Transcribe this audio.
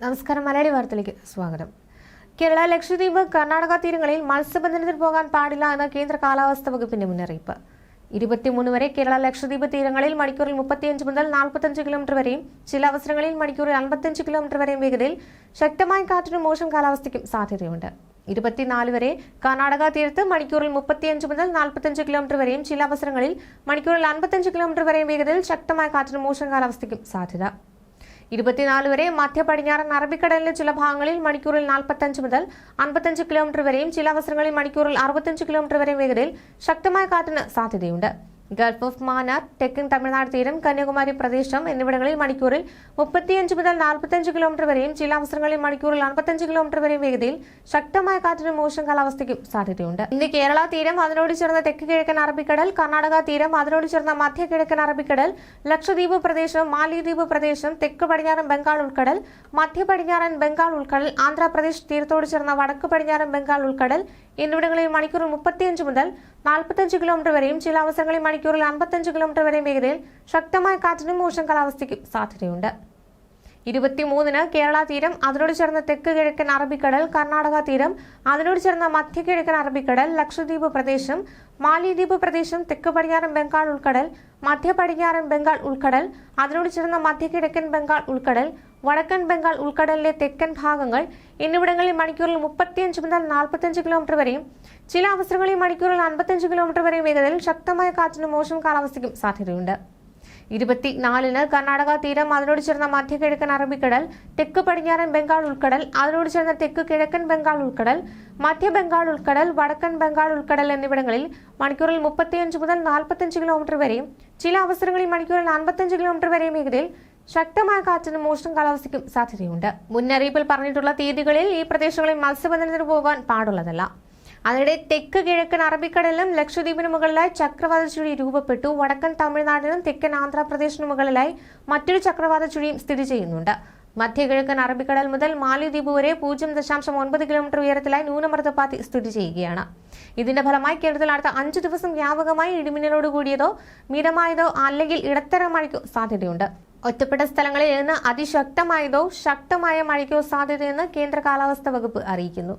നമസ്കാരം മലയാളി വാർത്തയിലേക്ക് സ്വാഗതം. കേരള ലക്ഷദ്വീപ് കർണാടക തീരങ്ങളിൽ മത്സ്യബന്ധനത്തിന് പോകാൻ പാടില്ല എന്ന കേന്ദ്ര കാലാവസ്ഥാ വകുപ്പിന്റെ മുന്നറിയിപ്പ്. ഇരുപത്തിമൂന്ന് വരെ കേരള ലക്ഷദ്വീപ് തീരങ്ങളിൽ മണിക്കൂറിൽ മുപ്പത്തിയഞ്ച് മുതൽ നാൽപ്പത്തഞ്ച് കിലോമീറ്റർ വരെയും ചില അവസരങ്ങളിൽ മണിക്കൂറിൽ അൻപത്തഞ്ച് കിലോമീറ്റർ വരെയും വേഗതയിൽ ശക്തമായ കാറ്റിനും മോശം കാലാവസ്ഥയ്ക്കും സാധ്യതയുണ്ട്. ഇരുപത്തിനാല് വരെ കർണാടക തീരത്ത് മണിക്കൂറിൽ മുപ്പത്തിയഞ്ച് മുതൽ നാൽപ്പത്തഞ്ച് കിലോമീറ്റർ വരെയും ചില അവസരങ്ങളിൽ മണിക്കൂറിൽ അൻപത്തഞ്ച് കിലോമീറ്റർ വരെയും വേഗതയിൽ ശക്തമായ കാറ്റിനും മോശം കാലാവസ്ഥയ്ക്കും സാധ്യത. ഇരുപത്തിനാല് വരെ മധ്യ പടിഞ്ഞാറൻ അറബിക്കടലിലെ ചില ഭാഗങ്ങളിൽ മണിക്കൂറിൽ നാൽപ്പത്തഞ്ച് മുതൽ അൻപത്തഞ്ച് കിലോമീറ്റർ വരെയും ചില അവസരങ്ങളിൽ മണിക്കൂറിൽ അറുപത്തഞ്ച് കിലോമീറ്റർ വരെയും വേഗതയിൽ ശക്തമായ കാറ്റിന് സാധ്യതയുണ്ട്. ഗൾഫ് ഓഫ് മാനാർ തെക്കൻ തമിഴ്നാട് തീരം കന്യാകുമാരി പ്രദേശം എന്നിവിടങ്ങളിൽ മണിക്കൂറിൽ മുപ്പത്തിയഞ്ച് മുതൽ നാൽപ്പത്തഞ്ച് കിലോമീറ്റർ വരെയും ചില അവസരങ്ങളിൽ മണിക്കൂറിൽ അൻപത്തഞ്ച് കിലോമീറ്റർ വരെയും വേഗതയിൽ ശക്തമായ കാറ്റിനും മോശം കാലാവസ്ഥയ്ക്കും സാധ്യതയുണ്ട്. ഇന്ന് കേരള തീരം അതിനോട് ചേർന്ന തെക്ക് കിഴക്കൻ അറബിക്കടൽ കർണാടക തീരം അതിനോട് ചേർന്ന മധ്യ കിഴക്കൻ അറബിക്കടൽ ലക്ഷദ്വീപ് പ്രദേശം മാലിദ്വീപ് പ്രദേശം തെക്ക് പടിഞ്ഞാറൻ ബംഗാൾ ഉൾക്കടൽ മധ്യ പടിഞ്ഞാറൻ ബംഗാൾ ഉൾക്കടൽ ആന്ധ്രാപ്രദേശ് തീരത്തോട് ചേർന്ന വടക്ക് പടിഞ്ഞാറൻ ബംഗാൾ ഉൾക്കടൽ എന്നിവിടങ്ങളിൽ മണിക്കൂർ മുപ്പത്തിയഞ്ച് മുതൽ നാൽപ്പത്തഞ്ച് കിലോമീറ്റർ വരെയും ചില അവസരങ്ങളിൽ മണിക്കൂറിൽ അൻപത്തഞ്ച് കിലോമീറ്റർ വരെയും വേഗതയിൽ ശക്തമായ കാറ്റിനും മോശം കാലാവസ്ഥയ്ക്കും സാധ്യതയുണ്ട്. ഇരുപത്തിമൂന്നിന് കേരള തീരം അതിനോട് ചേർന്ന തെക്ക് കിഴക്കൻ അറബിക്കടൽ കർണാടക തീരം അതിനോട് ചേർന്ന മധ്യ കിഴക്കൻ അറബിക്കടൽ ലക്ഷദ്വീപ് പ്രദേശം മാലിദ്വീപ് പ്രദേശം തെക്ക് പടിഞ്ഞാറൻ ബംഗാൾ ഉൾക്കടൽ മധ്യ പടിഞ്ഞാറൻ ബംഗാൾ ഉൾക്കടൽ അതിനോട് ചേർന്ന മധ്യ കിഴക്കൻ ബംഗാൾ ഉൾക്കടൽ വടക്കൻ ബംഗാൾ ഉൾക്കടലിലെ തെക്കൻ ഭാഗങ്ങൾ എന്നിവിടങ്ങളിൽ മണിക്കൂറിൽ മുപ്പത്തിയഞ്ച് മുതൽ നാൽപ്പത്തിയഞ്ച് കിലോമീറ്റർ വരെയും ചില അവസരങ്ങളിൽ മണിക്കൂറിൽ അൻപത്തിയഞ്ച് കിലോമീറ്റർ വരെയും വേഗതയിൽ ശക്തമായ കാറ്റിനും മോശം കാലാവസ്ഥയ്ക്കും സാധ്യതയുണ്ട്. ഇരുപത്തിനാലിന് കർണാടക തീരം അതിനോട് ചേർന്ന മധ്യ കിഴക്കൻ അറബിക്കടൽ തെക്ക് പടിഞ്ഞാറൻ ബംഗാൾ ഉൾക്കടൽ അതിനോട് ചേർന്ന തെക്ക് കിഴക്കൻ ബംഗാൾ ഉൾക്കടൽ മധ്യ ബംഗാൾ ഉൾക്കടൽ വടക്കൻ ബംഗാൾ ഉൾക്കടൽ എന്നിവിടങ്ങളിൽ മണിക്കൂറിൽ മുപ്പത്തിയഞ്ച് മുതൽ നാൽപ്പത്തിയഞ്ച് കിലോമീറ്റർ വരെയും ചില അവസരങ്ങളിൽ മണിക്കൂറിൽ അൻപത്തഞ്ച് കിലോമീറ്റർ വരെയും വേഗതയിൽ ശക്തമായ കാറ്റിനും മോശം കാലാവസ്ഥയ്ക്കും സാധ്യതയുണ്ട്. മുന്നറിയിപ്പിൽ പറഞ്ഞിട്ടുള്ള തീയതികളിൽ ഈ പ്രദേശങ്ങളിൽ മത്സ്യബന്ധനത്തിന് പോകാൻ പാടുള്ളതല്ല. അതിനിടെ തെക്ക് കിഴക്കൻ അറബിക്കടലിലും ലക്ഷദ്വീപിന് മുകളിലായി ചക്രവാത ചുഴി രൂപപ്പെട്ടു. വടക്കൻ തമിഴ്നാടിനും തെക്കൻ ആന്ധ്രാപ്രദേശിനും മുകളിലായി മറ്റൊരു ചക്രവാത ചുഴിയും സ്ഥിതി ചെയ്യുന്നുണ്ട്. മധ്യ കിഴക്കൻ അറബിക്കടൽ മുതൽ മാലിദ്വീപ് വരെ പൂജ്യം ദശാംശം ഒൻപത് കിലോമീറ്റർ ഉയരത്തിലായി ന്യൂനമർദ്ദപാത്തി സ്ഥിതി ചെയ്യുകയാണ്. ഇതിന്റെ ഫലമായി കേരളത്തിൽ അടുത്ത അഞ്ചു ദിവസം വ്യാപകമായി ഇടിമിന്നലോട് കൂടിയതോ മിതമായതോ അല്ലെങ്കിൽ ഇടത്തരം മഴയ്ക്കോ സാധ്യതയുണ്ട്. ഒറ്റപ്പെട്ട സ്ഥലങ്ങളിൽ ഇന്ന് അതിശക്തമായതോ ശക്തമായ മഴയ്ക്കോ സാധ്യതയെന്ന് കേന്ദ്ര കാലാവസ്ഥാ വകുപ്പ് അറിയിക്കുന്നു.